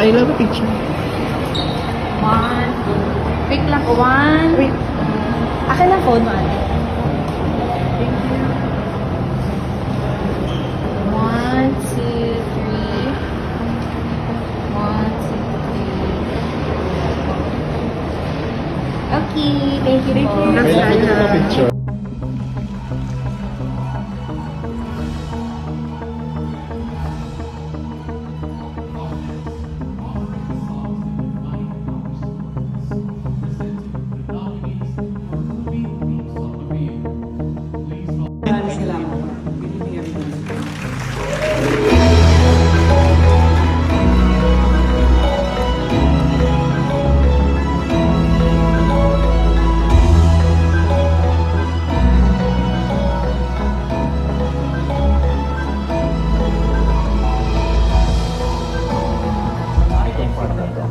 Kayla, picture. One. Quick lang. One. Wait. Akin lang phone mo, ate. One, two, three. One, two, three. Okay, thank you po. That's Kaya Kayla. pwede ka picture.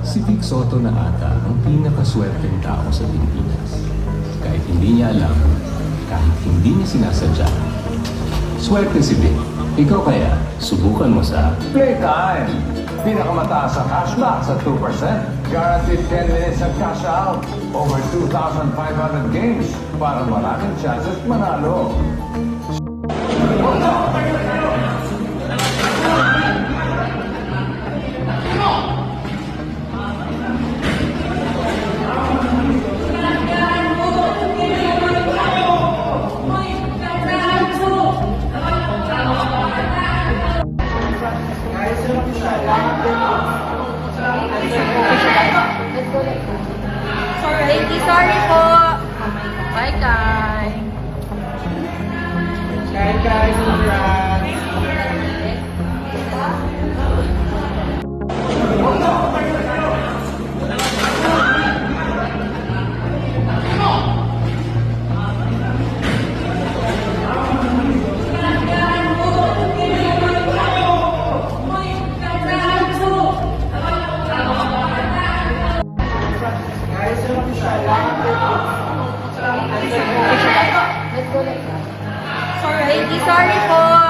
Si Vic Soto na ata ang pinakaswerteng tao sa Pilipinas. Kahit hindi niya alam, kahit hindi niya sinasadya. Swerte si Vic. Ikaw kaya, subukan mo sa Playtime! Pinakamataas sa cashback sa 2%. Guaranteed 10 minutes of cash out. Over 2,500 games para maraming chances manalo. Thank you, sorry po. Bye, guys. Kaya guys, congrats. Thank you, sorry po.